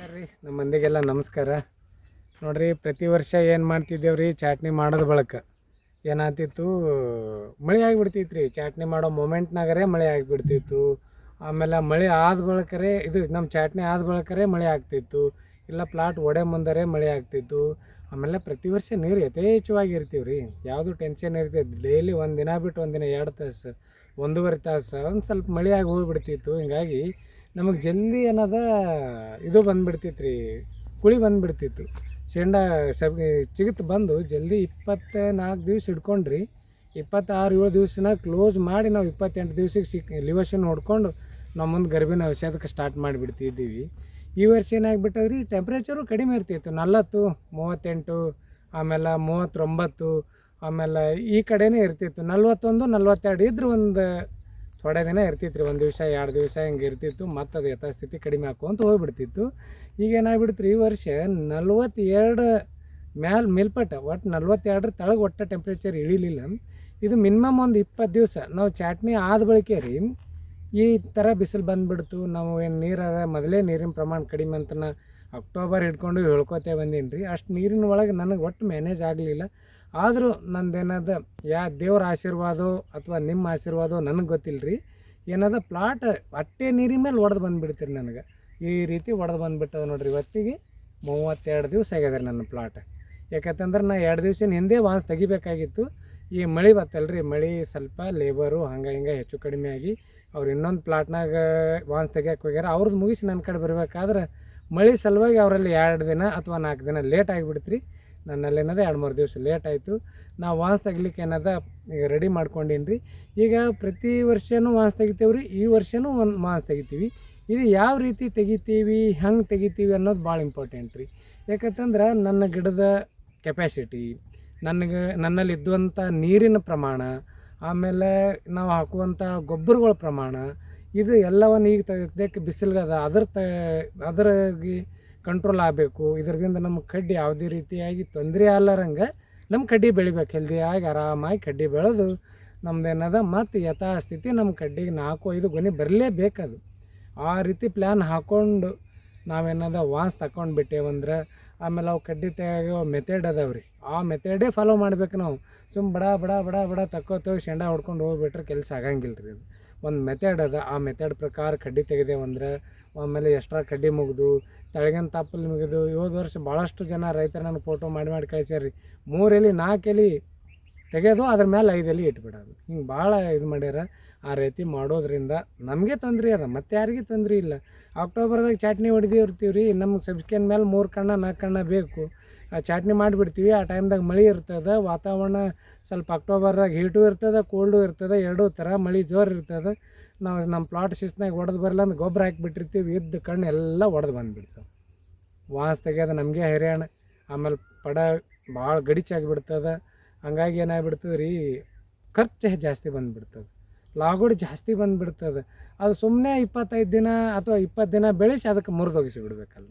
ನಮಸ್ಕಾರ ರೀ ನಮ್ಮ ಮಂದಿಗೆಲ್ಲ ನಮಸ್ಕಾರ. ನೋಡಿರಿ, ಪ್ರತಿ ವರ್ಷ ಏನು ಮಾಡ್ತಿದ್ದೇವೆ ರೀ ಚಾಟ್ನಿ ಮಾಡೋದು ಬಳಕ. ಏನಾಗ್ತಿತ್ತು, ಮಳೆ ಆಗಿಬಿಡ್ತಿತ್ತು ರೀ ಚಾಟ್ನಿ ಮಾಡೋ ಮೊಮೆಂಟ್ನಾಗರೇ ಮಳೆ ಆಗಿಬಿಡ್ತಿತ್ತು. ಆಮೇಲೆ ಮಳೆ ಆದ ಬಳಕರೇ, ಇದು ನಮ್ಮ ಚಾಟ್ನಿ ಆದ ಬಳಕರೇ ಮಳೆ ಆಗ್ತಿತ್ತು. ಇಲ್ಲ, ಪ್ಲಾಟ್ ಒಡೆ ಮುಂದರೆ ಮಳೆ ಆಗ್ತಿತ್ತು. ಆಮೇಲೆ ಪ್ರತಿ ವರ್ಷ ನೀರು ಯಥೇಚ್ಛವಾಗಿ ಇರ್ತೀವಿ ರೀ ಯಾವುದು ಟೆನ್ಷನ್ ಇರ್ತೈತೆ ಡೈಲಿ ಒಂದು ದಿನ ಬಿಟ್ಟು ಒಂದು ದಿನ ಎರಡು ತಾಸು, ಒಂದೂವರೆ ತಾಸು ಒಂದು ಸ್ವಲ್ಪ ಮಳೆ ಆಗಿ ಹೋಗಿಬಿಡ್ತಿತ್ತು. ಹಿಂಗಾಗಿ ನಮಗೆ ಜಲ್ದಿ ಏನದ ಇದು ಬಂದುಬಿಡ್ತಿತ್ತು ರೀ ಕುಳಿ ಬಂದುಬಿಡ್ತಿತ್ತು. ಶೇಂಡ ಸಬ್, ಚಿಗಿತ್ ಬಂದು ಜಲ್ದಿ ಇಪ್ಪತ್ತ ನಾಲ್ಕು ದಿವ್ಸ ಹಿಡ್ಕೊಂಡ್ರಿ, ಇಪ್ಪತ್ತಾರು ಏಳು ದಿವ್ಸನ ಕ್ಲೋಸ್ ಮಾಡಿ ನಾವು ಇಪ್ಪತ್ತೆಂಟು ದಿವ್ಸಕ್ಕೆ ಸಿಕ್ ಲಿವಶನ್ ಹೊಡ್ಕೊಂಡು ನಮ್ಮ ಮುಂದೆ ಗರ್ಭಿಣ ಔಷಧಕ್ಕೆ ಸ್ಟಾರ್ಟ್ ಮಾಡಿಬಿಡ್ತಿದ್ದೀವಿ. ಈ ವರ್ಷ ಏನಾಗ್ಬಿಟ್ಟದ್ರಿ ಟೆಂಪ್ರೇಚರು ಕಡಿಮೆ ಇರ್ತಿತ್ತು, ನಲವತ್ತು, ಮೂವತ್ತೆಂಟು, ಆಮೇಲೆ ಮೂವತ್ತೊಂಬತ್ತು, ಆಮೇಲೆ ಈ ಕಡೆನೇ ಇರ್ತಿತ್ತು, ನಲ್ವತ್ತೊಂದು, ನಲ್ವತ್ತೆರಡು ಇದ್ರೆ ಒಂದು ಥೋಡೆ ದಿನ ಇರ್ತಿತ್ತು ಒಂದು ದಿವಸ, ಎರಡು ದಿವಸ ಹಿಂಗೆ ಇರ್ತಿತ್ತು ಮತ್ತು ಅದು ಯಥಾಸ್ಥಿತಿ ಕಡಿಮೆ ಹಾಕ್ಕೊಂತ ಹೋಗ್ಬಿಡ್ತಿತ್ತು. ಈಗ ಏನಾಗ್ಬಿಡ್ತು ಈ ವರ್ಷ ನಲ್ವತ್ತೆರಡು ಮ್ಯಾಲ ಮೇಲ್ಪಟ್ಟ ಒಟ್ಟು ನಲ್ವತ್ತೆರಡರ ತಳಗೆ ಒಟ್ಟು ಟೆಂಪ್ರೇಚರ್ ಇಳಿಲಿಲ್ಲ. ಇದು ಮಿನಿಮಮ್ ಒಂದು ಇಪ್ಪತ್ತು ದಿವಸ, ನಾವು ಚಾಟ್ನಿ ಆದ ಬಳಿಕೆ ರೀ ಈ ಥರ ಬಿಸಿಲು ಬಂದುಬಿಡ್ತು. ನಾವು ಏನು ನೀರದ ಮೊದಲೇ ನೀರಿನ ಪ್ರಮಾಣ ಕಡಿಮೆ ಅಂತ ನಾ ಅಕ್ಟೋಬರ್ ಹಿಡ್ಕೊಂಡು ಹೇಳ್ಕೊತೇ ಬಂದೀನಿ ರೀ ಅಷ್ಟು ನೀರಿನ ಒಳಗೆ ನನಗೆ ಒಟ್ಟು ಮ್ಯಾನೇಜ್ ಆಗಲಿಲ್ಲ. ಆದರೂ ನಂದೇನದ, ಯಾ ದೇವ್ರ ಆಶೀರ್ವಾದ ಅಥವಾ ನಿಮ್ಮ ಆಶೀರ್ವಾದೋ ನನಗೆ ಗೊತ್ತಿಲ್ಲ ರೀ ಏನದ ಪ್ಲಾಟ್ ಅಟ್ಟೆ ನೀರಿನ ಮೇಲೆ ಒಡೆದು ಬಂದುಬಿಡ್ತೀರಿ ನನಗೆ. ಈ ರೀತಿ ಒಡೆದು ಬಂದುಬಿಟ್ಟದ ನೋಡ್ರಿ ಇವತ್ತಿಗೆ ಮೂವತ್ತೆರಡು ದಿವಸ ಆಗ್ಯದ ನನ್ನ ಪ್ಲಾಟ್ ಯಾಕಂತಂದ್ರೆ ನಾ ಎರಡು ದಿವಸ ಹಿಂದೆ ವಾನ್ಸ್ ತೆಗಿಬೇಕಾಗಿತ್ತು. ಈ ಮಳೆ ಬತ್ತಲ್ರಿ, ಮಳೆ ಸ್ವಲ್ಪ ಲೇಬರು ಹಂಗೆ ಹಿಂಗೆ ಹೆಚ್ಚು ಕಡಿಮೆ ಆಗಿ, ಅವ್ರು ಇನ್ನೊಂದು ಪ್ಲಾಟ್ನಾಗ ವಾನ್ಸ್ ತೆಗಿಯಕ್ಕೆ ಹೋಗ್ಯಾರ ಅವ್ರದ್ದು ಮುಗಿಸಿ ನನ್ನ ಕಡೆ ಬರಬೇಕಾದ್ರೆ ಮಳೆ ಸಲುವಾಗಿ ಅವರಲ್ಲಿ ಎರಡು ದಿನ ಅಥವಾ ನಾಲ್ಕು ದಿನ ಲೇಟ್ ಆಗಿಬಿಡ್ತು ರೀ ನನ್ನಲ್ಲಿ ಏನದ, ಎರಡು ಮೂರು ದಿವಸ ಲೇಟ್ ಆಯಿತು. ನಾವು ವಾನ್ಸ್ ತೆಗಿಲಿಕ್ಕೆ ಏನದ, ಈಗ ರೆಡಿ ಮಾಡ್ಕೊಂಡೀನಿ ರೀ ಈಗ ಪ್ರತಿ ವರ್ಷನೂ ವಾನ್ಸ್ ತೆಗಿತೇವೆ ರೀ ಈ ವರ್ಷನೂ ಒಂದು ವಾನ್ಸ್ ತೆಗಿತೀವಿ. ಇದು ಯಾವ ರೀತಿ ತೆಗಿತೀವಿ, ಹೆಂಗೆ ತೆಗಿತೀವಿ ಅನ್ನೋದು ಭಾಳ ಇಂಪಾರ್ಟೆಂಟ್ ರೀ. ಯಾಕಂತಂದ್ರೆ ನನ್ನ ಗಿಡದ ಕೆಪ್ಯಾಸಿಟಿ ನನಗೆ ನನ್ನಲ್ಲಿ ಇದ್ದುವಂಥ ನೀರಿನ ಪ್ರಮಾಣ, ಆಮೇಲೆ ನಾವು ಹಾಕುವಂಥ ಗೊಬ್ಬರಗಳ ಪ್ರಮಾಣ, ಇದು ಎಲ್ಲವನ್ನು ಈಗ ತೆಗೆದಕ್ಕೆ ಬಿಸಿಲ್ಗದ ಅದ್ರ ತ, ಅದರಾಗಿ ಕಂಟ್ರೋಲ್ ಆಗಬೇಕು. ಇದರಿಂದ ನಮ್ಮ ಕಡ್ಡಿ ಯಾವುದೇ ರೀತಿಯಾಗಿ ತೊಂದರೆ ಆಗ್ಲಾರಂಗೆ ನಮ್ಮ ಕಡ್ಡಿ ಬೆಳಿಬೇಕು. ಹೆಲ್ದಿಯಾಗಿ, ಆರಾಮಾಗಿ ಕಡ್ಡಿ ಬೆಳೆದು ನಮ್ದೇನದ ಮತ್ತು ಯಥಾಸ್ಥಿತಿ ನಮ್ಮ ಕಡ್ಡಿಗೆ ನಾಲ್ಕು, ಐದು ಗೊನೆ ಬರಲೇಬೇಕದು. ಆ ರೀತಿ ಪ್ಲ್ಯಾನ್ ಹಾಕ್ಕೊಂಡು ನಾವೇನದ ವಾನ್ಸ್ ತಗೊಂಡು ಬಿಟ್ಟೇವಂದ್ರೆ ಆಮೇಲೆ ಅವು ಕಡ್ಡಿ ತೆಗೆಯೋ ಮೆಥಡ್ ಅದಾವೆ ರೀ. ಆ ಮೆಥಡೇ ಫಾಲೋ ಮಾಡ್ಬೇಕು ನಾವು. ಸುಮ್ಮ ಬಡ ಬಡ ಬಡ ಬಡ ತಕ್ಕೋತೋ ಶೆಂಡ ಹೊಡ್ಕೊಂಡು ಹೋಗ್ಬಿಟ್ರೆ ಕೆಲಸ ಆಗಂಗಿಲ್ಲ ರೀ ಅದು ಒಂದು ಮೆಥಡ್ ಅದ. ಆ ಮೆಥಡ್ ಪ್ರಕಾರ ಕಡ್ಡಿ ತೆಗೆದೇವಂದ್ರೆ ಆಮೇಲೆ ಎಕ್ಸ್ಟ್ರಾ ಕಡ್ಡಿ ಮುಗಿದು, ತಳಗಿನ ತಪ್ಪಲು ಮುಗಿದು ಏಳು ವರ್ಷ ಭಾಳಷ್ಟು ಜನ ರೈತರು ಫೋಟೋ ಮಾಡಿ ಮಾಡಿ ಕಳಿಸ್ಯಾರ ರೀ. ಮೂರೆಲಿ ನಾಲ್ಕು ಎಲೆ ತೆಗೆಯೋದು ಅದ್ರ ಮೇಲೆ ಐದು ಎಲೆ ಇಟ್ಬಿಡೋದು. ಹಿಂಗೆ ಭಾಳ ಇದು ಮಾಡ್ಯಾರ. ಆ ರೀತಿ ಮಾಡೋದ್ರಿಂದ ನಮಗೆ ತೊಂದರೆ ಅದ, ಮತ್ತೆ ಯಾರಿಗೂ ತೊಂದರೆ ಇಲ್ಲ. ಅಕ್ಟೋಬರ್ದಾಗ ಚಾಟ್ನಿ ಹೊಡೆದಿರ್ತೀವಿ ರೀ ನಮ್ಗೆ ಸಬ್ಸ್ಕೇನ್ ಮೇಲೆ ಮೂರು ಕಣ್ಣ ನಾಲ್ಕು ಕಣ್ಣ ಬೇಕು. ಆ ಚಾಟ್ನಿ ಮಾಡಿಬಿಡ್ತೀವಿ, ಆ ಟೈಮ್ದಾಗ ಮಳೆ ಇರ್ತದೆ, ವಾತಾವರಣ ಸ್ವಲ್ಪ ಅಕ್ಟೋಬರ್ದಾಗ ಹೀಟು ಇರ್ತದೆ, ಕೋಲ್ಡು ಇರ್ತದೆ, ಎರಡೂ ಥರ ಮಳೆ ಜೋರು ಇರ್ತದೆ. ನಾವು ನಮ್ಮ ಪ್ಲಾಟ್ ಶಿಸ್ನಾಗ ಹೊಡೆದು ಬರಲ್ಲ ಅಂದ್ರೆ ಗೊಬ್ಬರ ಹಾಕಿಬಿಟ್ಟಿರ್ತೀವಿ, ಇದ್ದ ಕಣ್ಣು ಎಲ್ಲ ಒಡೆದು ಬಂದುಬಿಡ್ತಾವೆ. ವಾಸ್ ತೆಗೆಯೋದು ನಮಗೆ ಹೈರಾಣ. ಆಮೇಲೆ ಪಡ ಭಾಳ ಗಡಿಚಾಗಿಬಿಡ್ತದೆ ಹಂಗಾಗಿ ಏನಾಗ್ಬಿಡ್ತದೆ ರೀ ಖರ್ಚು ಜಾಸ್ತಿ ಬಂದುಬಿಡ್ತದೆ. ಲಾಗೋಡ್ ಜಾಸ್ತಿ ಬಂದುಬಿಡ್ತದೆ. ಅದು ಸುಮ್ಮನೆ ಇಪ್ಪತ್ತೈದು ದಿನ ಅಥವಾ ಇಪ್ಪತ್ತು ದಿನ ಬೆಳೆಸಿ ಅದಕ್ಕೆ ಮುರಿದೋಗಿಸಿ ಬಿಡಬೇಕಲ್ಲ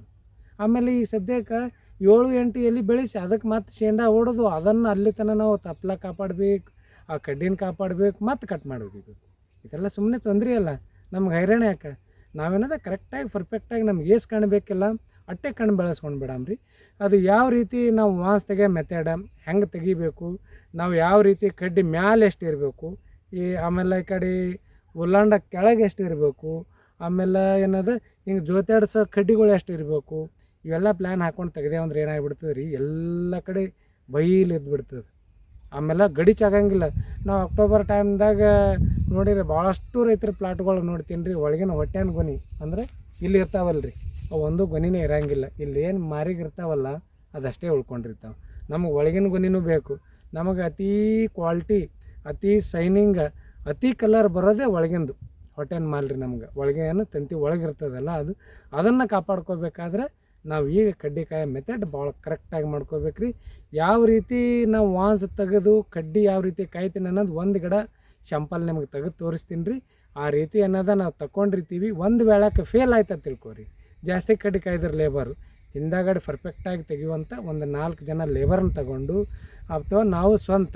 ಆಮೇಲೆ ಈ ಸದ್ಯಕ್ಕೆ ಏಳು ಎಂಟು ಎಲ್ಲಿ ಬೆಳೆಸಿ ಅದಕ್ಕೆ ಮತ್ತೆ ಶೇಂಡಾ ಓಡೋದು ಅದನ್ನು ಅಲ್ಲಿ ತನಕ ನಾವು ತಪ್ಪಲ ಕಾಪಾಡಬೇಕು, ಆ ಕಡ್ಡಿನ ಕಾಪಾಡಬೇಕು, ಮತ್ತೆ ಕಟ್ ಮಾಡಬೇಕು ಇದೆಲ್ಲ ಸುಮ್ಮನೆ ತೊಂದರೆ ಅಲ್ಲ ನಮ್ಗೆ ಹೈರಾಣ ಯಾಕೆ? ನಾವೇನದ ಕರೆಕ್ಟಾಗಿ ಪರ್ಫೆಕ್ಟಾಗಿ ನಮ್ಗೆ ಏಸ್ ಕಾಣಬೇಕಿಲ್ಲ. ಅಟ್ಟೆ ಕಣ್ಣು ಬೆಳೆಸ್ಕೊಂಡು ಬಿಡಮ್ರಿ. ಅದು ಯಾವ ರೀತಿ ನಾವು ವಾಸ್ ತೆಗಿಯೋ ಮೆಥಡ ಹೆಂಗೆ ತೆಗಿಬೇಕು, ನಾವು ಯಾವ ರೀತಿ ಕಡ್ಡಿ ಮ್ಯಾಲೆ ಎಷ್ಟು ಇರಬೇಕು, ಈ ಆಮೇಲೆ ಈ ಕಡೆ ಉಲ್ಲಾಂಡ ಕೆಳಗೆ ಎಷ್ಟು ಇರಬೇಕು, ಆಮೇಲೆ ಏನದು ಹಿಂಗೆ ಜೋತಾಡ್ಸೋ ಕಡ್ಡಿಗಳು ಎಷ್ಟು ಇರಬೇಕು, ಇವೆಲ್ಲ ಪ್ಲ್ಯಾನ್ ಹಾಕ್ಕೊಂಡು ತೆಗ್ದೇವು ಅಂದ್ರೆ ಏನಾಗ್ಬಿಡ್ತದೆ ರೀ ಎಲ್ಲ ಕಡೆ ಬೈಲ್ ಇದ್ಬಿಡ್ತದೆ. ಆಮೇಲೆ ಗಡಿಚಾಗಂಗಿಲ್ಲ ನಾವು ಅಕ್ಟೋಬರ್ ಟೈಮ್ದಾಗ ನೋಡಿರಿ ಭಾಳಷ್ಟು ರೈತರ ಪ್ಲಾಟ್ಗಳು ನೋಡ್ತೀನಿ ರೀ ಒಳಗಿನ ಹೊಟ್ಟೆನ ಗೊನಿ. ಅಂದ್ರೆ ಇಲ್ಲಿ ಇರ್ತಾವಲ್ಲ ರೀ ಅವು ಒಂದು ಗೊನಿನೇ ಇರೋಂಗಿಲ್ಲ. ಇಲ್ಲಿ ಏನು ಮಾರಿಗಿರ್ತಾವಲ್ಲ ಅದಷ್ಟೇ ಉಳ್ಕೊಂಡಿರ್ತಾವೆ. ನಮಗೆ ಒಳಗಿನ ಗೊನಿನೂ ಬೇಕು. ನಮಗೆ ಅತೀ ಕ್ವಾಲ್ಟಿ, ಅತಿ ಸೈನಿಂಗ್, ಅತಿ ಕಲರ್ ಬರೋದೇ ಒಳಗಿಂದು. ಹೊಟ್ಟೆನ ಮಾಲ್ ರೀ ನಮ್ಗೆ. ಒಳಗೆ ಏನು ತಂತಿ ಒಳಗಿರ್ತದಲ್ಲ ಅದು, ಅದನ್ನು ಕಾಪಾಡ್ಕೋಬೇಕಾದ್ರೆ ನಾವು ಈಗ ಕಡ್ಡಿಕಾಯಿ ಮೆಥಡ್ ಭಾಳ ಕರೆಕ್ಟಾಗಿ ಮಾಡ್ಕೋಬೇಕು ರೀ ಯಾವ ರೀತಿ ನಾವು ವಾನ್ಸ್ ತೆಗೆದು ಕಡ್ಡಿ ಯಾವ ರೀತಿ ಕಾಯ್ತೀನಿ ಅನ್ನೋದು ಒಂದು ಗಿಡ ಶಂಪಲ್ ನಿಮಗೆ ತೆಗೆದು ತೋರಿಸ್ತೀನಿ ರೀ ಆ ರೀತಿ ಅನ್ನೋದ ನಾವು ತಗೊಂಡಿರ್ತೀವಿ ಒಂದು ವೇಳಕ್ಕೆ ಫೇಲ್ ಆಯ್ತಾ ತಿಳ್ಕೊರಿ. ಜಾಸ್ತಿ ಕಡ್ಡಿ ಕಾಯ್ದಿರ ಲೇಬರು ಹಿಂದಾಗಡೆ ಪರ್ಫೆಕ್ಟಾಗಿ ತೆಗೆಯುವಂಥ ಒಂದು ನಾಲ್ಕು ಜನ ಲೇಬರನ್ನು ತಗೊಂಡು, ಅಥವಾ ನಾವು ಸ್ವಂತ,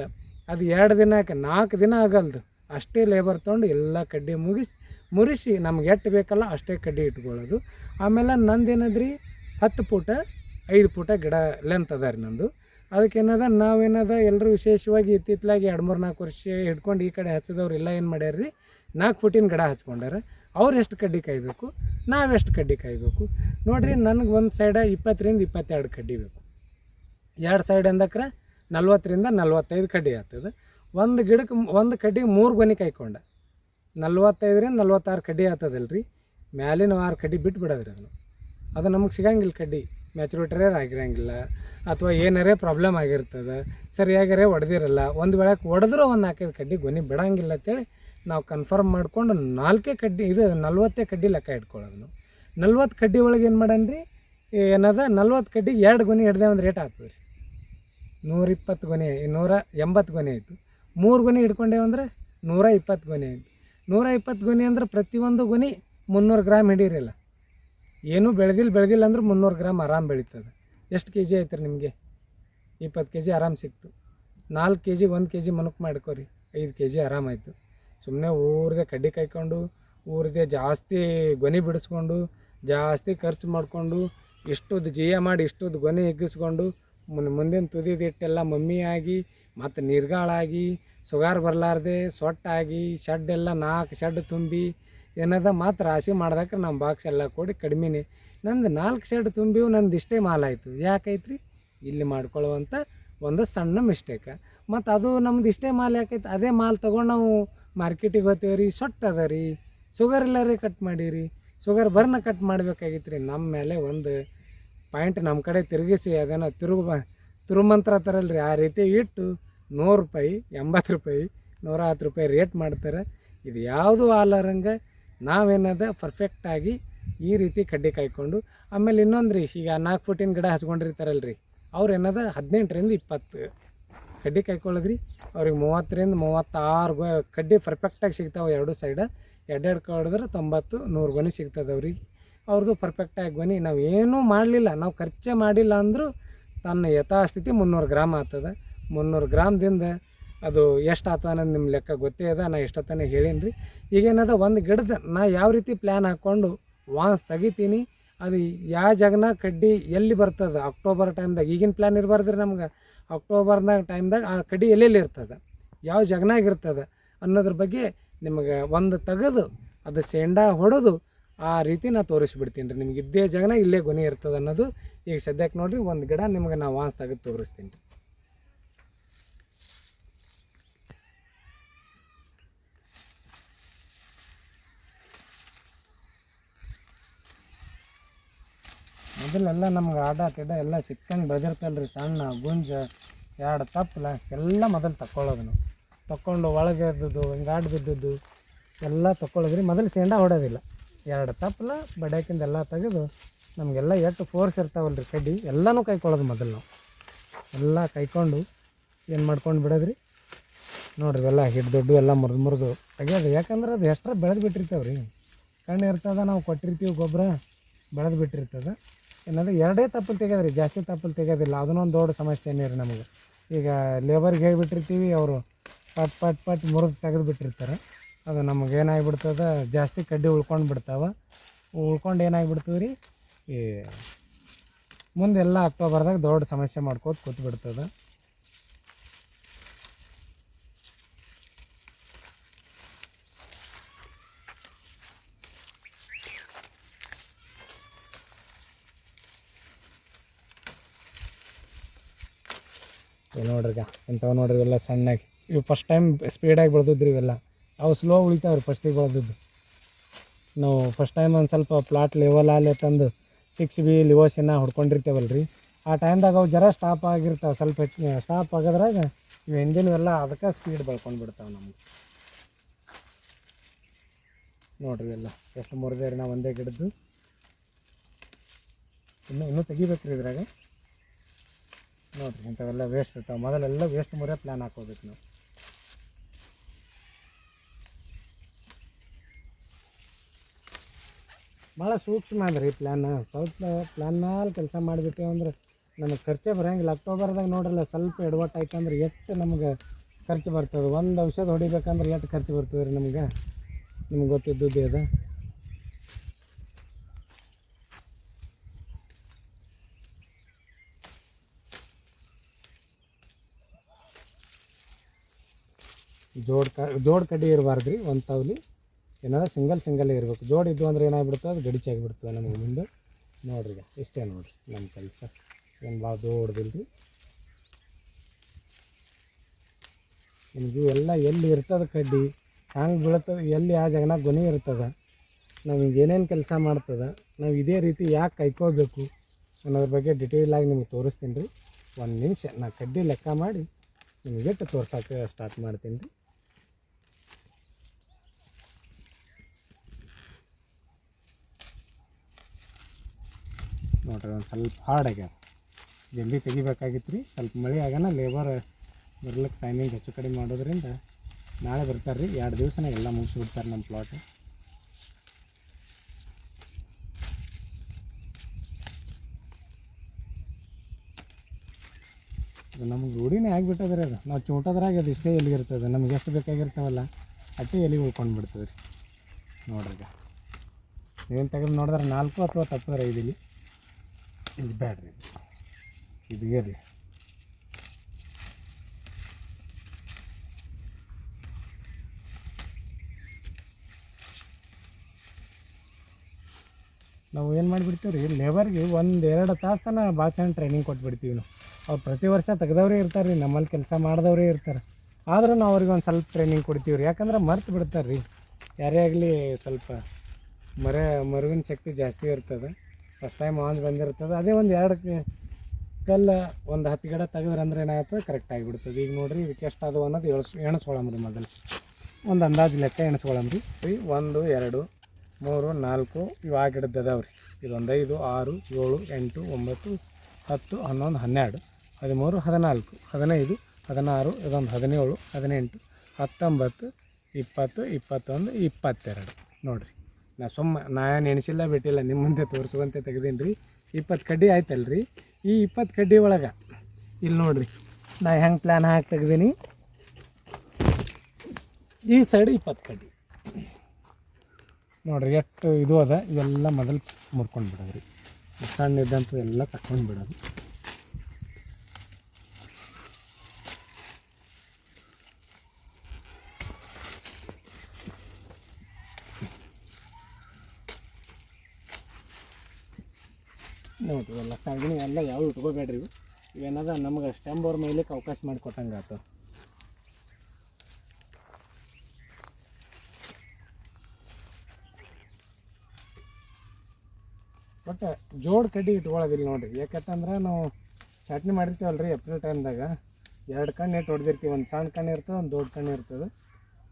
ಅದು ಎರಡು ದಿನಕ್ಕೆ ನಾಲ್ಕು ದಿನ ಆಗಲ್ದು. ಅಷ್ಟೇ ಲೇಬರ್ ತೊಗೊಂಡು ಎಲ್ಲ ಕಡ್ಡಿ ಮುಗಿಸಿ, ಮುರಿಸಿ ನಮ್ಗೆ ಎಷ್ಟು ಬೇಕಲ್ಲ ಅಷ್ಟೇ ಕಡ್ಡಿ ಇಟ್ಕೊಳ್ಳೋದು. ಆಮೇಲೆ ನಂದೇನದ್ರಿ ಹತ್ತು ಪೂಟ, ಐದು ಫೂಟ ಗಿಡ ಲೆಂತ್ ಅದ ರೀ ನಂದು. ಅದಕ್ಕೆ ಏನದ ನಾವೇನದ ಎಲ್ಲರೂ ವಿಶೇಷವಾಗಿ ಇತ್ತಿತ್ತಲಾಗಿ ಎರಡು ಮೂರು ನಾಲ್ಕು ವರ್ಷ ಹಿಡ್ಕೊಂಡು ಈ ಕಡೆ ಹಚ್ಚಿದವ್ರು ಎಲ್ಲ ಏನು ಮಾಡ್ಯಾರ ರೀ ನಾಲ್ಕು ಫುಟಿನ ಗಿಡ ಹಚ್ಕೊಂಡಾರ. ಅವ್ರು ಎಷ್ಟು ಕಡ್ಡಿ ಕಾಯಬೇಕು? ನಾವೆಷ್ಟು ಕಡ್ಡಿ ಕಾಯಬೇಕು? ನೋಡಿರಿ, ನನಗೆ ಒಂದು ಸೈಡ ಇಪ್ಪತ್ತರಿಂದ ಇಪ್ಪತ್ತೆರಡು ಕಡ್ಡಿ ಬೇಕು. ಎರಡು ಸೈಡ್ ಅಂದಕ್ರೆ ನಲ್ವತ್ತರಿಂದ ನಲ್ವತ್ತೈದು ಕಡ್ಡಿ ಆಗ್ತದೆ. ಒಂದು ಗಿಡಕ್ಕೆ ಒಂದು ಕಡ್ಡಿಗೆ ಮೂರು ಗೊನೆ ಕಾಯ್ಕೊಂಡೆ. ನಲ್ವತ್ತೈದರಿಂದ ನಲ್ವತ್ತಾರು ಕಡ್ಡಿ ಆಗ್ತದಲ್ಲ ರೀ ಮ್ಯಾಲಿನ ಆರು ಕಡ್ಡಿ ಬಿಟ್ಟು ಬಿಡೋದ್ರಿ ಅದನ್ನು. ಅದು ನಮಗೆ ಸಿಗಂಗಿಲ್ಲ ಕಡ್ಡಿ. ಮ್ಯಾಚುರಿಟರೇ ಆಗಿರಂಗಿಲ್ಲ ಅಥವಾ ಏನಾರೇ ಪ್ರಾಬ್ಲಮ್ ಆಗಿರ್ತದೆ, ಸರಿಯಾಗರೇ ಹೊಡೆದಿರಲ್ಲ ಒಂದು ವೇಳೆ ಹೊಡೆದ್ರೂ ಒಂದು ನಾಲ್ಕೈದು ಕಡ್ಡಿ ಗೊನಿ ಬಿಡಂಗಿಲ್ಲ ಅಂತೇಳಿ ನಾವು ಕನ್ಫರ್ಮ್ ಮಾಡಿಕೊಂಡು ನಾಲ್ಕೇ ಕಡ್ಡಿ, ಇದು ನಲ್ವತ್ತೇ ಕಡ್ಡಿ ಲೆಕ್ಕ ಇಟ್ಕೊಳ್ಳೋದು ನಾವು. ನಲ್ವತ್ತು ಕಡ್ಡಿ ಒಳಗೆ ಏನು ಮಾಡನ್ರಿ? ಏನದ? ನಲ್ವತ್ತು ಕಡ್ಡಿಗೆ ಎರಡು ಗೊನೆ ಹಿಡ್ದೆ ಒಂದು ರೇಟ್ ಆಗ್ತದೆ ರೀ. ನೂರಿಪ್ಪತ್ತು ಗೊನೆ ನೂರ ಎಂಬತ್ತು ಗೊನೆ ಆಯಿತು. ಮೂರು ಗೊನೆ ಹಿಡ್ಕೊಂಡೇವು ಅಂದರೆ ನೂರ ಇಪ್ಪತ್ತು ಗೊನೆ ಆಯಿತು. ನೂರ ಇಪ್ಪತ್ತು ಗೊನೆ ಅಂದ್ರೆ ಪ್ರತಿಯೊಂದು ಗೊನೆ ಮುನ್ನೂರು ಗ್ರಾಮ್ ಹಿಡೀರಿಲ್ಲ ಏನೂ ಬೆಳೆದಿಲ್ಲ ಬೆಳೆದಿಲ್ಲ ಅಂದ್ರೆ ಮುನ್ನೂರು ಗ್ರಾಮ್ ಆರಾಮ್ ಬೆಳೀತದೆ. ಎಷ್ಟು ಕೆ ಜಿ ಆಯ್ತು ರೀ ನಿಮಗೆ? ಇಪ್ಪತ್ತು ಕೆ ಜಿ ಆರಾಮ್ ಸಿಕ್ತು. ನಾಲ್ಕು ಕೆ ಜಿ ಒಂದು ಕೆ ಜಿ ಮನುಕ್ ಮಾಡ್ಕೊರಿ. ಐದು ಕೆ ಜಿ ಆರಾಮಾಯಿತು ಸುಮ್ಮನೆ ಊರದೇ ಕಡ್ಡಿ ಕಾಯ್ಕೊಂಡು, ಊರದೇ ಜಾಸ್ತಿ ಗೊನೆ ಬಿಡಿಸ್ಕೊಂಡು, ಜಾಸ್ತಿ ಖರ್ಚು ಮಾಡಿಕೊಂಡು ಇಷ್ಟುದ್ದು ಜೀಯ ಮಾಡಿ ಇಷ್ಟುದ್ದು ಗೊನೆ ಎಗ್ಗಿಸ್ಕೊಂಡು ಮುನ್ ಮುಂದಿನ ತುದಿದಿಟ್ಟೆಲ್ಲ ಮಮ್ಮಿ ಆಗಿ, ಮತ್ತು ನಿರ್ಗಾಳಾಗಿ, ಸುಗಾರ್ ಬರಲಾರ್ದೆ ಸೊಟ್ಟಾಗಿ, ಶೆಡ್ ಎಲ್ಲ ನಾಲ್ಕು ಶೆಡ್ ತುಂಬಿ ಏನದ ಮತ್ತು ರಾಶಿ ಮಾಡ್ದಕ್ಕೆ ನಮ್ಮ ಬಾಕ್ಸ್ ಎಲ್ಲ ಕೊಡಿ ಕಡಿಮೆನೆ. ನಂದು ನಾಲ್ಕು ಶೆಡ್ ತುಂಬಿವು ನಂದು ಇಷ್ಟೇ ಮಾಲಾಯಿತು ಆಯಿತು. ಯಾಕೈತ್ರಿ? ಇಲ್ಲಿ ಮಾಡ್ಕೊಳ್ಳುವಂಥ ಒಂದು ಸಣ್ಣ ಮಿಸ್ಟೇಕ ಮತ್ತು ಅದು ನಮ್ದು ಇಷ್ಟೇ ಮಾಲ್ ಯಾಕೈತೆ? ಅದೇ ಮಾಲ್ ತೊಗೊಂಡು ನಾವು ಮಾರ್ಕೆಟಿಗೆ ಹೋಗ್ತೇವೆ ರೀ. ಸೊಟ್ಟು ಅದ ರೀ. ಶುಗರ್ ಇಲ್ಲ ರೀ ಕಟ್ ಮಾಡೀರಿ. ಶುಗರ್ ಬರ್ನ ಕಟ್ ಮಾಡಬೇಕಾಗಿತ್ತು ರೀ ನಮ್ಮ ಮೇಲೆ ಒಂದು ಪಾಯಿಂಟ್ ನಮ್ಮ ಕಡೆ ತಿರುಗಿಸಿ ಅದೇನೋ ತಿರುಗು ತಿರುಮಂತ್ರ ರೀ ಆ ರೀತಿ ಇಟ್ಟು ನೂರು ರೂಪಾಯಿ, ಎಂಬತ್ತು ರೂಪಾಯಿ ನೂರ ಹತ್ತು ರೂಪಾಯಿ ರೇಟ್ ಮಾಡ್ತಾರೆ. ಇದು ಯಾವುದು ಆಲಾರಂಗ? ನಾವೇನದ ಪರ್ಫೆಕ್ಟಾಗಿ ಈ ರೀತಿ ಕಡ್ಡಿ ಕಾಯ್ಕೊಂಡು, ಆಮೇಲೆ ಇನ್ನೊಂದು ರೀ ಈಗ ನಾಲ್ಕು ಫುಟಿನ ಗಿಡ ಹಚ್ಕೊಂಡಿರ್ತಾರಲ್ಲ ರೀ ಅವ್ರು ಏನದ ಹದಿನೆಂಟರಿಂದ ಇಪ್ಪತ್ತು ಕಡ್ಡಿ ಕಾಯ್ಕೊಳ್ಳೋದ್ರಿ. ಅವ್ರಿಗೆ ಮೂವತ್ತರಿಂದ ಮೂವತ್ತಾರು ಗೊ, ಕಡ್ಡಿ ಪರ್ಫೆಕ್ಟಾಗಿ ಸಿಗ್ತಾವೆ ಎರಡು ಸೈಡ ಎರಡೆರಡು ಕಡಿದ್ರೆ ತೊಂಬತ್ತು, ನೂರು ಗೊನೆ ಸಿಗ್ತದೆ ಅವ್ರಿಗೆ. ಅವ್ರದ್ದು ಪರ್ಫೆಕ್ಟಾಗಿ ಗೊನೆ ನಾವು ಏನೂ ಮಾಡಲಿಲ್ಲ, ನಾವು ಖರ್ಚೇ ಮಾಡಿಲ್ಲ ಅಂದರೂ ತನ್ನ ಯಥಾಸ್ಥಿತಿ ಮುನ್ನೂರು ಗ್ರಾಮ್ ಆಗ್ತದೆ. ಮುನ್ನೂರು ಗ್ರಾಮ್ದಿಂದ ಅದು ಎಷ್ಟು ಆತ ಅನ್ನೋದು ನಿಮ್ಮ ಲೆಕ್ಕ ಗೊತ್ತೇ ಅದ, ನಾ ಎಷ್ಟೊತ್ತನೇ ಹೇಳೀನಿ ರೀ ಈಗೇನದ ಒಂದು ಗಿಡದ ನಾ ಯಾವ ರೀತಿ ಪ್ಲ್ಯಾನ್ ಹಾಕ್ಕೊಂಡು ವಾನ್ಸ್ ತೆಗಿತೀನಿ, ಅದು ಯಾವ ಜಗನ ಕಡ್ಡಿ ಎಲ್ಲಿ ಬರ್ತದೆ? ಅಕ್ಟೋಬರ್ ಟೈಮ್ದಾಗ ಈಗಿನ ಪ್ಲ್ಯಾನ್ ಇರಬಾರ್ದು ರೀ ನಮ್ಗೆ ಅಕ್ಟೋಬರ್ನಾಗ ಟೈಮ್ದಾಗ ಆ ಕಡ್ಡಿ ಎಲ್ಲೆಲ್ಲಿ ಇರ್ತದೆ? ಯಾವ ಜಗನಾಗ ಇರ್ತದೆ? ಅನ್ನೋದ್ರ ಬಗ್ಗೆ ನಿಮಗೆ ಒಂದು ತೆಗೆದು, ಅದು ಶೇಂಡ ಹೊಡೆದು ಆ ರೀತಿ ನಾ ತೋರಿಸ್ಬಿಡ್ತೀನಿ ರೀ ನಿಮ್ಗೆ ಇದ್ದೇ ಜಗನ ಇಲ್ಲೇ ಗೊನೆ ಇರ್ತದೆ ಅನ್ನೋದು ಈಗ ಸದ್ಯಕ್ಕೆ ನೋಡಿರಿ, ಒಂದು ಗಿಡ ನಿಮ್ಗೆ ನಾ ವಾನ್ಸ್ ತೆಗೆದು ತೋರಿಸ್ತೀನಿ ಮೊದಲೆಲ್ಲ ನಮ್ಗೆ ಆಡ ತಿಡ ಎಲ್ಲ ಸಿಕ್ಕಂಗೆ ಬೆಳೆದಿರ್ತಲ್ಲ ರೀ ಸಣ್ಣ, ಗುಂಜ, ಎರಡು ತಪ್ಪಲ ಎಲ್ಲ ಮೊದಲು ತಕ್ಕೊಳ್ಳೋದು ನಾವು. ತಕ್ಕೊಂಡು ಒಳಗೆ ಇದ್ದದ್ದು, ಹಿಂಗಾಡು ಬಿದ್ದದ್ದು, ಎಲ್ಲ ತಕ್ಕೊಳ್ಳೋದ್ರಿ. ಮೊದಲು ಶೇಂಡ ಹೊಡೋದಿಲ್ಲ. ಎರಡು ತಪ್ಪಲ ಬಡ್ಯಾಕಿಂದ ಎಲ್ಲ ತೆಗೆದು ನಮಗೆಲ್ಲ ಎಷ್ಟು ಫೋರ್ಸ್ ಇರ್ತಾವಲ್ಲ ರೀ ಕಡ್ಡಿ, ಎಲ್ಲನೂ ಕೈಕೊಳ್ಳೋದು ಮೊದಲು ನಾವು. ಎಲ್ಲ ಕೈಕೊಂಡು ಏನು ಮಾಡ್ಕೊಂಡು ಬಿಡೋದ್ರಿ? ನೋಡ್ರಿ ಎಲ್ಲ ಹಿಡ್ದು, ದೊಡ್ಡ ಎಲ್ಲ ಮುರಿದು ಮುರಿದು ತೆಗೆಯೋದು. ಯಾಕಂದ್ರೆ ಅದು ಎಷ್ಟರ ಬೆಳೆದು ಬಿಟ್ಟಿರ್ತೇವೆ ರೀ ಕಣ್ಣು ಇರ್ತದೆ, ನಾವು ಕೊಟ್ಟಿರ್ತೀವಿ ಗೊಬ್ಬರ, ಬೆಳೆದು ಬಿಟ್ಟಿರ್ತದೆ. ಏನಂದ್ರೆ ಎರಡೇ ತಪ್ಪಲು ತೆಗೆದ್ರಿ, ಜಾಸ್ತಿ ತಪ್ಪಲು ತೆಗೆಯೋದಿಲ್ಲ ಅದನ್ನೊಂದು ದೊಡ್ಡ ಸಮಸ್ಯೆನೇ ರೀ ನಮಗೆ. ಈಗ ಲೇಬರ್ಗೆ ಹೇಳಿಬಿಟ್ಟಿರ್ತೀವಿ, ಅವರು ಪಟ್ ಪಟ್ ಪಟ್ ಮುರಿದು ತೆಗೆದು ಬಿಟ್ಟಿರ್ತಾರೆ ಅದು ನಮಗೆ ಏನಾಗಿಬಿಡ್ತದೆ, ಜಾಸ್ತಿ ಕಡ್ಡಿ ಉಳ್ಕೊಂಡು ಬಿಡ್ತಾವೆ. ಉಳ್ಕೊಂಡು ಏನಾಗಿಬಿಡ್ತದೆ ರೀ, ಈ ಮುಂದೆಲ್ಲ ಅಕ್ಟೋಬರ್ದಾಗ ದೊಡ್ಡ ಸಮಸ್ಯೆ ಮಾಡ್ಕೋತ ಕೂತ್ ನೋಡ್ರಿ ಇಂಥವು ನೋಡ್ರಿ ಇವೆಲ್ಲ ಸಣ್ಣಗೆ. ಇವು ಫಸ್ಟ್ ಟೈಮ್ ಸ್ಪೀಡಾಗಿ ಬೆಳೆದಿದ್ರಿ ಇವೆಲ್ಲ. ಅವು ಸ್ಲೋ ಉಳಿತಾವ್ರಿ ಫಸ್ಟಿಗೆ ಬೆಳೆದಿದ್ದು. ನಾವು ಫಸ್ಟ್ ಟೈಮ್ ಒಂದು ಸ್ವಲ್ಪ ಪ್ಲಾಟ್ ಲೆವೆಲ್ ಅಲ್ಲೇ ತಂದು ಸಿಕ್ಸ್ ಬಿ ಲಿವೋಸಿನ ಹೊಡ್ಕೊಂಡಿರ್ತೇವಲ್ಲ ರೀ ಆ ಟೈಮ್ದಾಗ ಅವು ಜರ ಸ್ಟಾಪ್ ಆಗಿರ್ತಾವೆ ಸ್ವಲ್ಪ ಸ್ಟಾಪ್ ಆಗೋದ್ರಾಗ ಇವು ಎಂಜಿನ್ ಎಲ್ಲ ಅದಕ್ಕೆ ಸ್ಪೀಡ್ ಬೆಳ್ಕೊಂಡು ಬಿಡ್ತಾವೆ ನಮಗೆ. ನೋಡ್ರಿ ಎಲ್ಲ ಎಷ್ಟು ಮುರಿದೇರಿ ನಾವು ಒಂದೇ ಗಿಡದ್ದು. ಇನ್ನೂ ಇನ್ನೂ ತೆಗಿಬೇಕ್ರಿ ಇದ್ರಾಗ. ನೋಡ್ರಿ, ಇಂಥವೆಲ್ಲ ವೇಸ್ಟ್ ಇರ್ತಾವೆ. ಮೊದಲೆಲ್ಲ ವೇಸ್ಟ್ ಮುರಿಯೋ ಪ್ಲ್ಯಾನ್ ಹಾಕೋಬೇಕು ನಾವು. ಭಾಳ ಸೂಕ್ಷ್ಮ ಅದ್ರಿ ಪ್ಲ್ಯಾನ್ ಸ್ವಲ್ಪ ಪ್ಲ್ಯಾನ್ ಮೇಲೆ ಕೆಲಸ ಮಾಡಿಬಿಟ್ಟೆ ಅಂದ್ರೆ ನಮಗೆ ಖರ್ಚೇ ಬರೋಂಗಿಲ್ಲ. ಅಕ್ಟೋಬರ್ದಾಗ ನೋಡ್ರಲ್ಲ, ಸ್ವಲ್ಪ ಎಡವಟ್ಟು ಆಯ್ತಂದ್ರೆ ಎಷ್ಟು ನಮ್ಗೆ ಖರ್ಚು ಬರ್ತದೆ. ಒಂದು ಔಷಧ ಹೊಡಿಬೇಕಂದ್ರೆ ಎಷ್ಟು ಖರ್ಚು ಬರ್ತದೆ ರೀ ನಮ್ಗೆ? ನಿಮ್ಗೆ ಗೊತ್ತಿದ್ದದ್ದು ಅದು. ಜೋಡ್ ಕ, ಜೋಡ್ ಕಡ್ಡಿ ಇರಬಾರ್ದು ರೀ ಒಂದು ತವಲಿ. ಏನಾದ್ರು ಸಿಂಗಲ್ ಸಿಂಗಲ್ ಇರಬೇಕು. ಜೋಡ್ ಇದ್ದು ಅಂದ್ರೆ ಏನಾಗ್ಬಿಡ್ತದೆ, ಅದು ಗಡಿಚಾಗಿಬಿಡ್ತದೆ ನಮಗೆ ಮುಂದೆ. ನೋಡ್ರಿ ಇಷ್ಟೇ ನೋಡ್ರಿ ನಮ್ಮ ಕೆಲಸ. ಏನು ಭಾಳ ಜೋಡದಿಲ್ಲ ರೀ ನಮಗೆ ಎಲ್ಲ ಎಲ್ಲಿ ಇರ್ತದೆ ಕಡ್ಡಿ? ಹ್ಯಾಂಗೆ ಬೀಳ್ತದೆ ಎಲ್ಲಿ ಆ ಜಗನಾಗ ಗೊನೆ ಇರ್ತದೆ? ನಾವು ಹಿಂಗೆ ಏನೇನು ಕೆಲಸ ಮಾಡ್ತದೆ? ನಾವು ಇದೇ ರೀತಿ ಯಾಕೆ ಕೈಕೋಬೇಕು ಅನ್ನೋದ್ರ ಬಗ್ಗೆ ಡಿಟೇಲ್ ಆಗಿ ನಿಮ್ಗೆ ತೋರಿಸ್ತೀನಿ ರೀ. ಒಂದು ನಿಮಿಷ ನಾ ಕಡ್ಡಿ ಲೆಕ್ಕ ಮಾಡಿ ನಿಮಗೆ ಎಷ್ಟು ತೋರ್ಸೋಕೆ ಸ್ಟಾರ್ಟ್ ಮಾಡ್ತೀನಿ ರೀ. ನೋಡ್ರಿ, ಒಂದು ಸ್ವಲ್ಪ ಹಾರ್ಡ್ ಆಗ್ಯಾವ. ಜಲ್ದಿ ತೆಗಿಬೇಕಾಗಿತ್ತು ರೀ ಸ್ವಲ್ಪ ಮಳೆ ಆಗೋಣ ಲೇಬರ್ ಬರ್ಲಿಕ್ಕೆ ಟೈಮಿಂಗ್ ಹೆಚ್ಚು ಕಡಿಮೆ ಮಾಡೋದ್ರಿಂದ ನಾಳೆ ಬರ್ತಾರೆ ರೀ ಎರಡು ದಿವಸನೇ ಎಲ್ಲ ಮುಗಿಸ್ಬಿಡ್ತಾರೆ ನಮ್ಮ ಪ್ಲಾಟ್ ಅದು ನಮ್ಗೆ ರೂಢಿನೇ ಆಗಿಬಿಟ್ಟದ್ರಿ ಅದು. ನಾವು ಚೂಟೋದ್ರಾಗ ಅದು ಇಷ್ಟೇ ಎಲ್ಲಿ ಇರ್ತದೆ ನಮ್ಗೆ ಎಷ್ಟು ಬೇಕಾಗಿರ್ತಾವಲ್ಲ, ಅಷ್ಟೇ ಎಲ್ಲಿ ಉಳ್ಕೊಂಡು ಬಿಡ್ತದೆ ರೀ ನೋಡ್ರಿ ಈಗ. ತೆಗೆದು ನೋಡಿದ್ರೆ ನಾಲ್ಕು ಅಥವಾ ತಪ್ಪದ್ರೆ ಐದಿಲ್ಲಿ ಇದು ಬ್ಯಾಡ್ರಿ ಇದು ಇರಲಿ ನಾವು ಏನು ಮಾಡಿಬಿಡ್ತೀವಿ ರೀ ಲೇಬರ್ಗೆ ಒಂದು ಎರಡು ತಾಸು ತನಕ ಭಾಳ ಚೆನ್ನಾಗಿ ಟ್ರೈನಿಂಗ್ ಕೊಟ್ಬಿಡ್ತೀವಿ ನಾವು. ಅವ್ರು ಪ್ರತಿ ವರ್ಷ ತೆಗೆದವ್ರೇ ಇರ್ತಾರೆ ರೀ, ನಮ್ಮಲ್ಲಿ ಕೆಲಸ ಮಾಡಿದವರೇ ಇರ್ತಾರೆ. ಆದರೂ ನಾವು ಅವ್ರಿಗೆ ಒಂದು ಸ್ವಲ್ಪ ಟ್ರೈನಿಂಗ್ ಕೊಡ್ತೀವಿ ರೀ ಯಾಕಂದ್ರೆ ಮರ್ತು ಬಿಡ್ತಾರೆ ರೀ ಯಾರೇ ಆಗಲಿ ಸ್ವಲ್ಪ ಮರ, ಮರುವಿನ ಶಕ್ತಿ ಜಾಸ್ತಿ ಇರ್ತದೆ. ಫಸ್ಟ್ ಟೈಮ್ ಆಂಜ್ ಬಂದಿರ್ತದೆ. ಅದೇ ಒಂದು ಎರಡು ಕಲ್ಲ ಒಂದು ಹತ್ತು ಗಿಡ ತೆಗೆದ್ರೆ ಅಂದ್ರೆ ಏನಾಗುತ್ತೆ? ಕರೆಕ್ಟ್ ಆಗಿಬಿಡ್ತದೆ. ಈಗ ನೋಡ್ರಿ, ಇದಕ್ಕೆ ಎಷ್ಟು ಅದು ಅನ್ನೋದು ಎಳ್ಸ್ ಎಣಿಸ್ಕೊಳಮ್ರಿ ಮೊದಲು. ಒಂದು ಅಂದಾಜು ಲೆಕ್ಕ ಎಣಿಸ್ಕೊಳಮ್ರಿ. ರೀ ಒಂದು, ಎರಡು, ಮೂರು, ನಾಲ್ಕು ಇವು ಆ ಗಿಡದ್ದು ಅದಾವೆ ರೀ ಇದೊಂದು ಐದು, ಆರು, ಏಳು, ಎಂಟು, ಒಂಬತ್ತು, ಹತ್ತು, ಹನ್ನೊಂದು, ಹನ್ನೆರಡು, ಹದಿಮೂರು, ಹದಿನಾಲ್ಕು, ಹದಿನೈದು, ಹದಿನಾರು, ಇದೊಂದು ಹದಿನೇಳು, ಹದಿನೆಂಟು, ಹತ್ತೊಂಬತ್ತು, ಇಪ್ಪತ್ತು, ಇಪ್ಪತ್ತೊಂದು, ಇಪ್ಪತ್ತೆರಡು. ನೋಡಿರಿ. ನಾ ಸುಮ್ಮ, ನಾ ಏನು ಬಿಟ್ಟಿಲ್ಲ ನಿಮ್ಮ ಮುಂದೆ ತೋರಿಸುವಂತೆ ತೆಗೆದೀನಿ ರೀ ಇಪ್ಪತ್ತು ಕಡ್ಡಿ ಆಯ್ತಲ್ಲ ರೀ ಈ ಇಪ್ಪತ್ತು ಕಡ್ಡಿ ಒಳಗೆ ಇಲ್ಲಿ ನೋಡಿರಿ, ನಾ ಹೆಂಗೆ ಪ್ಲ್ಯಾನ್ ಹಾಕಿ ತೆಗ್ದೀನಿ. ಈ ಸೈಡ್ ಇಪ್ಪತ್ತು ಕಡ್ಡಿ. ನೋಡಿರಿ, ಎಷ್ಟು ಇದು ಅದ, ಇವೆಲ್ಲ ಮೊದಲು ಮುರ್ಕೊಂಡು ಬಿಡೋದು ರೀ ಸಣ್ಣ ಇದ್ದಂಥ ಎಲ್ಲ ಕಟ್ಕೊಂಡು ಬಿಡೋದು. ನೋಡ್ರಿ ಎಲ್ಲ ಸಗಣಿ ಎಲ್ಲ ಯಾವ್ದು ಇಟ್ಕೋಬೇಡ್ರಿ ಇವು. ಇವೇನದ ನಮ್ಗೆ ಸ್ಟೆಂಬರ್ ಮೇಲಕ್ಕೆ ಅವಕಾಶ ಮಾಡಿಕೊಟ್ಟಂಗೆ ಆಯ್ತು ಬಟ್ ಜೋಡ್ ಕಡ್ಡಿ ಇಟ್ಕೊಳ್ಳೋದಿಲ್ಲ ನೋಡಿರಿ. ಯಾಕಂತಂದ್ರೆ ನಾವು ಚಟ್ನಿ ರೀ ಏಪ್ರಿಲ್ ಟೈಮ್ದಾಗ ಎರಡು ಕಣ್ಣು ಇಟ್ಟು ಹೊಡೆದಿರ್ತೀವಿ. ಒಂದು ಸಣ್ಣ ಕಣ್ಣು ಇರ್ತದೆ, ಒಂದು ದೊಡ್ಡ ಕಣ್ಣು ಇರ್ತದೆ.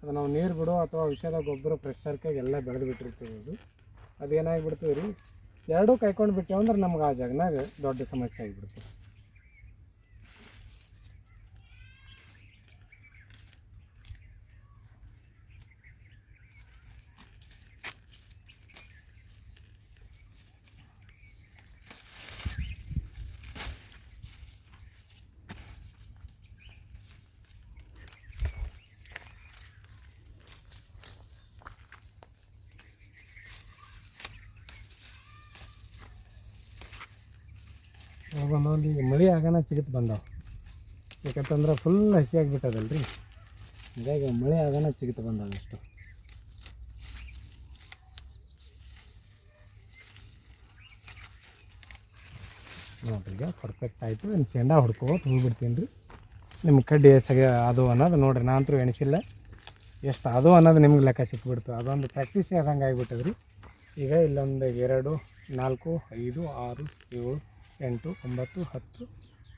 ಅದು ನಾವು ನೀರು ಬಿಡೋ ಅಥವಾ ವಿಷದ ಗೊಬ್ಬರ ಫ್ರೆಶ್ ಸರ್ಕಾಗಿ ಎಲ್ಲ ಬೆಳೆದು ಬಿಟ್ಟಿರ್ತೀವಿ ಅದು. ಅದು ಏನಾಗಿಬಿಡ್ತದೆ ರೀ? ಎರಡೂ ಕೈಕೊಂಡು ಬಿಟ್ಟೇವು ಅಂದ್ರೆ ನಮ್ಗೆ ಆ ಜಾಗನಾಗ ದೊಡ್ಡ ಸಮಸ್ಯೆ ಆಗಿಬಿಡ್ತದೆ. ಒಂದೊಂದು ಈಗ ಮಳೆ ಆಗೋಣ ಚಿಗಿತ್ ಬಂದವು. ಯಾಕಂತಂದ್ರೆ ಫುಲ್ ಹಸಿ ರೀ ಹೀಗಾಗಿ ಮಳೆ ಆಗೋಣ ಚಿಗಿತ್ ಬಂದಾವ ಇಷ್ಟು ನೋಡ್ರಿ ಈಗ ಪರ್ಫೆಕ್ಟ್ ಆಯಿತು. ಇನ್ನು ಚೆಂಡ ಹೊಡ್ಕೋತ ಹೋಗ್ಬಿಡ್ತೀನಿ ರೀ ನಿಮ್ಮ ಕಡ್ಡಿ ಸಗ ಅದು ಅನ್ನೋದು ನೋಡ್ರಿ. ನಾ ಅಂತೂ ಎಣಿಸಿಲ್ಲ. ಎಷ್ಟು ಅದು ಅನ್ನೋದು ನಿಮ್ಗೆ ಲೆಕ್ಕ ಸಿಕ್ಬಿಡ್ತು. ಅದೊಂದು ಪ್ರಾಕ್ಟೀಸ್ ಆದಂಗೆ ಆಗಿಬಿಟ್ಟದ್ರಿ. ಈಗ ಇಲ್ಲೊಂದು ಎರಡು ನಾಲ್ಕು ಐದು ಆರು ಏಳು ಎಂಟು, ಒಂಬತ್ತು, ಹತ್ತು,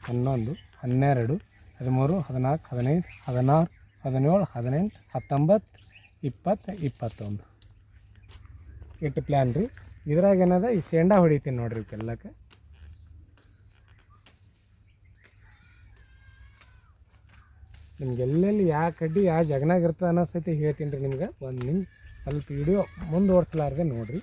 ಹನ್ನೊಂದು, ಹನ್ನೆರಡು, ಹದಿಮೂರು, ಹದಿನಾಲ್ಕು, ಹದಿನೈದು, ಹದಿನಾರು, ಹದಿನೇಳು, ಹದಿನೆಂಟು, ಹತ್ತೊಂಬತ್ತು, ಇಪ್ಪತ್ತು, ಇಪ್ಪತ್ತೊಂದು. ಇಟ್ಟು ಪ್ಲ್ಯಾನ್ ರೀ. ಇದ್ರಾಗ ಏನದ? ಈ ಶೇಂಡಾ ಹೊಡಿತೀನಿ ನೋಡ್ರಿ ಇವಕ್ಕೆಲ್ಲಕ್ಕೆ ನಿಮ್ಗೆ ಎಲ್ಲೆಲ್ಲಿ ಯಾವ ಕಡ್ಡಿ, ಯಾವ ಜಗನಾಗಿರ್ತದೆ ಅನ್ನೋ ಸತಿ ಹೇಳ್ತೀನಿ ರೀ ನಿಮ್ಗೆ. ಒಂದು ನಿಮ್ಗೆ ಸ್ವಲ್ಪ ವಿಡಿಯೋ ಮುಂದುವರ್ಸಲಾರ್ದೆ ನೋಡ್ರಿ.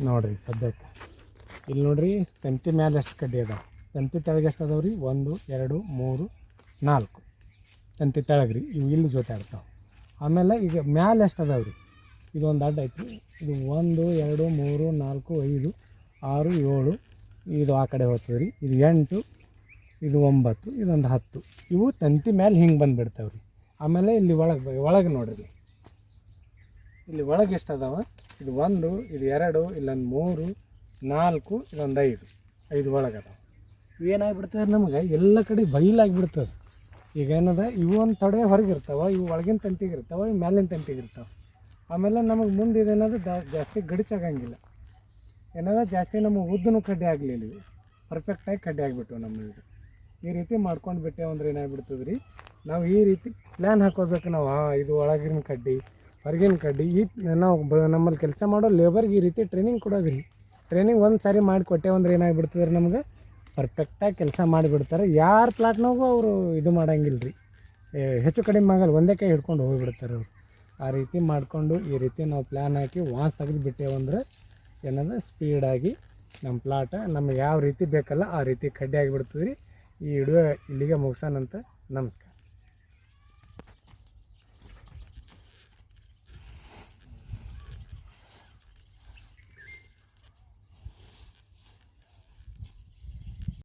ನೋಡಿರಿ ಸದ್ಯಕ್ಕೆ. ಇಲ್ಲಿ ನೋಡ್ರಿ, ತಂತಿ ಮ್ಯಾಲೆ ಎಷ್ಟು ಕಡ್ಡಿ ಅದಾವೆ? ತಂತಿ ತೆಳಗೆ ಎಷ್ಟು ಅದಾವೆ ರೀ ಒಂದು, ಎರಡು, ಮೂರು, ನಾಲ್ಕು. ತಂತಿ ತೆಳಗೆ ರೀ ಇವು ಇಲ್ಲಿ ಜೊತೆ ಆಡ್ತಾವೆ. ಆಮೇಲೆ ಈಗ ಮ್ಯಾಲೆ ಎಷ್ಟು ಅದಾವೆ ರೀ ಇದು ಒಂದು ಅಡ್ಡ ಐತಿ ಇದು ಒಂದು, ಎರಡು, ಮೂರು, ನಾಲ್ಕು, ಐದು, ಆರು, ಏಳು, ಇದು ಆ ಕಡೆ ಹೋಗ್ತದೆ ರೀ ಇದು ಎಂಟು, ಇದು ಒಂಬತ್ತು, ಇದೊಂದು ಹತ್ತು. ಇವು ತಂತಿ ಮೇಲೆ ಹಿಂಗೆ ಬಂದುಬಿಡ್ತಾವೆ ರೀ ಆಮೇಲೆ ಇಲ್ಲಿ ಒಳಗೆ ಒಳಗೆ ನೋಡಿರಿ. ಇಲ್ಲಿ ಒಳಗೆ ಎಷ್ಟು ಅದಾವ? ಇದು ಒಂದು, ಇದು ಎರಡು, ಇಲ್ಲೊಂದು ಮೂರು, ನಾಲ್ಕು, ಇಲ್ಲೊಂದು ಐದು ಐದು ಒಳಗೆ ಏನಾಗಿ ಇವೇನಾಗ್ಬಿಡ್ತದೆ ನಮ್ಗೆ? ಎಲ್ಲ ಕಡೆ ಬೈಲಾಗಿಬಿಡ್ತದೆ. ಈಗ ಏನದ? ಇವು ಒಂದು ತೊಡೆ ಹೊರಗೆ ಇರ್ತಾವ ಇವು ಒಳಗಿನ ತಂಟಿಗೆ ಇರ್ತಾವೆ, ಇವು ಮೇಲಿನ ತಂಟಿಗೆ ಇರ್ತಾವೆ. ಆಮೇಲೆ ನಮಗೆ ಮುಂದೆ ಇದೇನದು ಜಾಸ್ತಿ ಗಡಿಚಾಗಂಗಿಲ್ಲ. ಏನದ? ಜಾಸ್ತಿ ನಮಗೆ ಉದ್ದನು ಕಡ್ಡಿ ಆಗಲಿಲ್ಲ ಪರ್ಫೆಕ್ಟಾಗಿ ಕಡ್ಡಿ ಆಗಿಬಿಟ್ಟು ನಮ್ಮ ಇದು. ಈ ರೀತಿ ಮಾಡ್ಕೊಂಡು ಬಿಟ್ಟೆ ಅಂದ್ರೆ ಏನಾಗ್ಬಿಡ್ತದೆ ರೀ ನಾವು ಈ ರೀತಿ ಪ್ಲ್ಯಾನ್ ಹಾಕೋಬೇಕು ನಾವು. ಹಾಂ ಇದು ಒಳಗಿನ ಕಡ್ಡಿ ಹೊರಗಿನ ಕಡ್ಡಿ, ಈ ನಾವು ಬ ನಮ್ಮಲ್ಲಿ ಕೆಲಸ ಮಾಡೋ ಲೇಬರ್ಗೆ ಈ ರೀತಿ ಟ್ರೈನಿಂಗ್ ಕೊಡೋದ್ರಿ ಟ್ರೈನಿಂಗ್ ಒಂದು ಸಾರಿ ಮಾಡಿ ಕೊಟ್ಟೆವು ಅಂದ್ರೆ ಏನಾಗಿಬಿಡ್ತದ್ರೆ ನಮ್ಗೆ? ಪರ್ಫೆಕ್ಟಾಗಿ ಕೆಲಸ ಮಾಡಿಬಿಡ್ತಾರೆ ಯಾರ ಪ್ಲಾಟ್ನಾಗೂ ಅವರು ಇದು ಮಾಡೋಂಗಿಲ್ಲ ರೀ ಹೆಚ್ಚು ಕಡಿಮೆ ಆಗಲ್ಲ, ಒಂದೇ ಕೈ ಹಿಡ್ಕೊಂಡು ಹೋಗಿಬಿಡ್ತಾರೆ ಅವರು. ಆ ರೀತಿ ಮಾಡಿಕೊಂಡು ಈ ರೀತಿ ನಾವು ಪ್ಲ್ಯಾನ್ ಹಾಕಿ ವಾಸ್ ತೆಗೆದು ಬಿಟ್ಟೆವು ಅಂದ್ರೆ ಏನದ ಸ್ಪೀಡಾಗಿ ನಮ್ಮ ಪ್ಲಾಟ ನಮಗೆ ಯಾವ ರೀತಿ ಬೇಕಲ್ಲ ಆ ರೀತಿ ಕಡ್ಡಿ ಆಗಿಬಿಡ್ತದೆ ರೀ ಈ ವಿಡಿಯೋ ಇಲ್ಲಿಗೆ ಮುಗಿಸೋಣಂತ. ನಮಸ್ಕಾರ.